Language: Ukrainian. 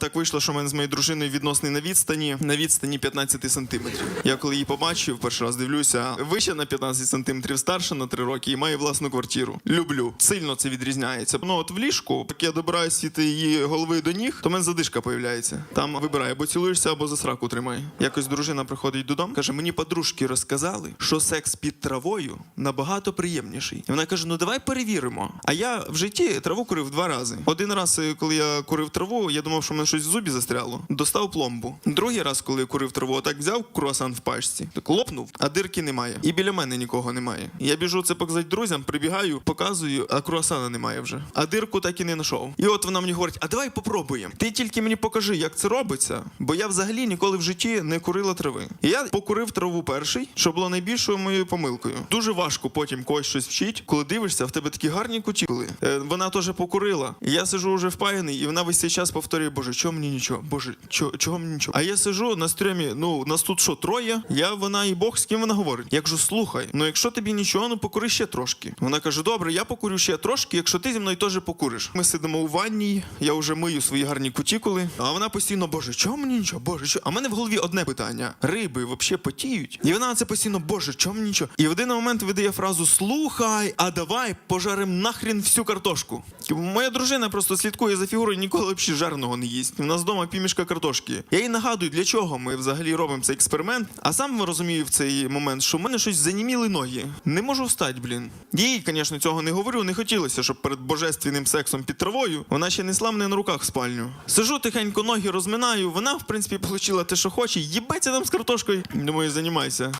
Так вийшло, що в мене з моєю дружиною відносний на відстані на відстані 15 сантиметрів. Я коли її побачив, перший раз дивлюся, вище на 15 сантиметрів, старша на 3 роки і має власну квартиру. Люблю. Сильно це відрізняється. Ну от в ліжку, як я добираюсь від її голови до ніг, то в мене задишка появляється. Там вибирає, або цілуєшся, або за сраку тримає. Якось дружина приходить додому, каже: мені подружки розказали, що секс під травою набагато приємніший. І вона каже: Ну давай перевіримо. А я в житті траву курив два рази. Один раз, е, коли я курив траву, я думав, що мене щось в зубі застряло. Достав пломбу. Другий раз, коли курив траву, так взяв круасан в пачці, так лопнув, а дирки немає. І біля мене нікого немає. Я біжу це показати друзям, прибігаю, показую, а круасана немає вже. А дирку так і не знайшов. І от вона мені говорить: а давай попробуємо. Ти тільки мені покажи, як це робиться, бо я взагалі ніколи в житті не курила трави. І я покурив траву перший, що було найбільшою моєю помилкою. Дуже важко потім когось щось вчить, коли дивишся, в тебе такі гарні кутікули. Е, вона теж покурила. Я сижу вже впаяний, і вона весь цей час повторює: Боже, чого мені нічого? Боже, чого, чого мені нічого? А я сижу на стрьомі, ну нас тут що, троє? Я, вона і Бог, з ким вона говорить. Я кажу, слухай, ну якщо тобі нічого, ну покури ще трошки. Вона каже: Добре, я покурю ще трошки, якщо ти зі мною теж покуриш. Ми сидимо у ванній, я вже мию свої гарні кутікули, а вона постійно, Боже, чого мені нічого? Боже, що? А в мене в голові одне питання: риби взагалі потіють? І вона це постійно, Боже, чого мені нічого? І в один момент видає фразу Слухай, а давай пожарим нахрін всю картошку. Моя дружина просто слідкує за фігурою, ніколи взагалі жарного не їсть. У нас вдома півмішка картошки. Я їй нагадую, для чого ми взагалі робимо цей експеримент. А сам розумію в цей момент, що в мене щось заніміли ноги. Не можу встати, блін. Їй, звісно, цього не говорю. Не хотілося, щоб перед божественним сексом під травою вона ще несла мене на руках в спальню. Сижу тихенько, ноги розминаю. Вона, в принципі, отримала те, що хоче. Їбеться там з картошкою. Думаю, займайся.